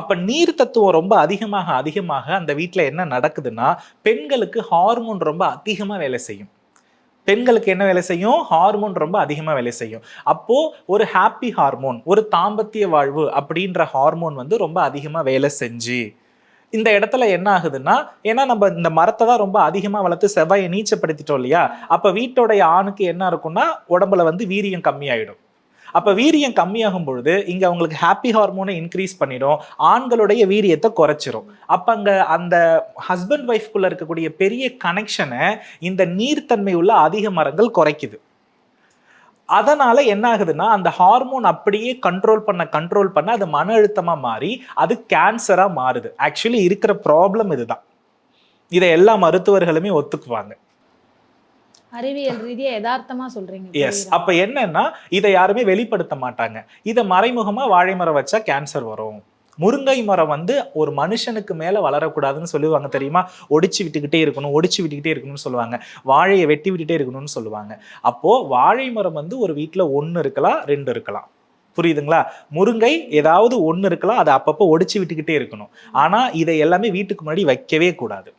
அப்ப நீர் தத்துவம் ரொம்ப அதிகமாக அதிகமாக அந்த வீட்டில் என்ன நடக்குதுன்னா பெண்களுக்கு ஹார்மோன் ரொம்ப அதிகமாக வேலை செய்யும். பெண்களுக்கு என்ன வேலை செய்யும்? ஹார்மோன் ரொம்ப அதிகமாக வேலை செய்யும். அப்போது ஒரு ஹாப்பி ஹார்மோன் ஒரு தாம்பத்திய வாழ்வு அப்படின்ற ஹார்மோன் வந்து ரொம்ப அதிகமாக வேலை செஞ்சு இந்த இடத்துல என்ன ஆகுதுன்னா ஏன்னா நம்ம இந்த மரத்தை தான் ரொம்ப அதிகமாக வளர்த்து செவ்வாயை நீச்சப்படுத்திட்டோம் இல்லையா? அப்போ வீட்டோடைய ஆணுக்கு என்ன இருக்கும்னா உடம்புல வந்து வீரியம் கம்மியாயிடும். அப்போ வீரியம் கம்மியாகும் பொழுது இங்கே அவங்களுக்கு ஹாப்பி ஹார்மோனை இன்க்ரீஸ் பண்ணிடும். ஆண்களுடைய வீரியத்தை குறைச்சிரும். அப்போ அங்கே அந்த ஹஸ்பண்ட் ஒய்ஃப்குள்ளே இருக்கக்கூடிய பெரிய கனெக்ஷனை இந்த நீர்த்தன்மை உள்ள அதிக மரங்கள் குறைக்குது. அதனால என்ன ஆகுதுன்னா அந்த ஹார்மோன் அப்படியே கண்ட்ரோல் பண்ண கண்ட்ரோல் பண்ண அது மன அழுத்தமாக மாறி அது கேன்சராக மாறுது. ஆக்சுவலி இருக்கிற ப்ராப்ளம் இதுதான். இதை எல்லா மருத்துவர்களுமே ஒத்துக்குவாங்க. அறிவியல் ரீதியா யதார்த்தமா சொல்றீங்க எஸ் அப்போ அப்ப என்னன்னா இதை யாருமே வெளிப்படுத்த மாட்டாங்க. இதை மறைமுகமா வாழை மரம் வச்சா கேன்சர் வரும். முருங்கை மரம் வந்து ஒரு மனுஷனுக்கு மேலே வளரக்கூடாதுன்னு சொல்லுவாங்க தெரியுமா? ஒடிச்சு விட்டுக்கிட்டே இருக்கணும் ஒடிச்சு விட்டுக்கிட்டே இருக்கணும்னு சொல்லுவாங்க. வாழையை வெட்டி விட்டுட்டே இருக்கணும்னு சொல்லுவாங்க. அப்போது வாழை மரம் வந்து ஒரு வீட்டில் ஒன்று இருக்கலாம் ரெண்டு இருக்கலாம். புரியுதுங்களா? முருங்கை ஏதாவது ஒன்று இருக்கலாம் அதை அப்பப்போ ஒடிச்சு விட்டுக்கிட்டே இருக்கணும். ஆனால் இதை எல்லாமே வீட்டுக்கு முன்னாடி வைக்கவே கூடாது.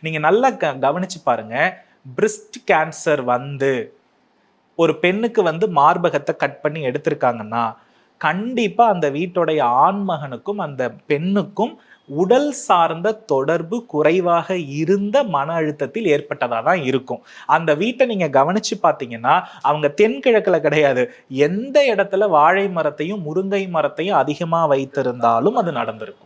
நீங்கள் நல்லா க- கவனிச்சு பாருங்கள் பிரிஸ்ட் கேன்சர் வந்து ஒரு பெண்ணுக்கு வந்து மார்பகத்தை கட் பண்ணி எடுத்திருக்காங்கன்னா கண்டிப்பாக அந்த வீட்டுடைய ஆண்மகனுக்கும் அந்த பெண்ணுக்கும் உடல் சார்ந்த தொடர்பு குறைவாக இருந்த மன அழுத்தத்தில் ஏற்பட்டதாக தான் இருக்கும். அந்த வீட்டை நீங்கள் கவனிச்சு பார்த்தீங்கன்னா அவங்க தென்கிழக்கில் கிடையாது. எந்த இடத்துல வாழை மரத்தையும் முருங்கை மரத்தையும் அதிகமாக வைத்திருந்தாலும் அது நடந்திருக்கும்.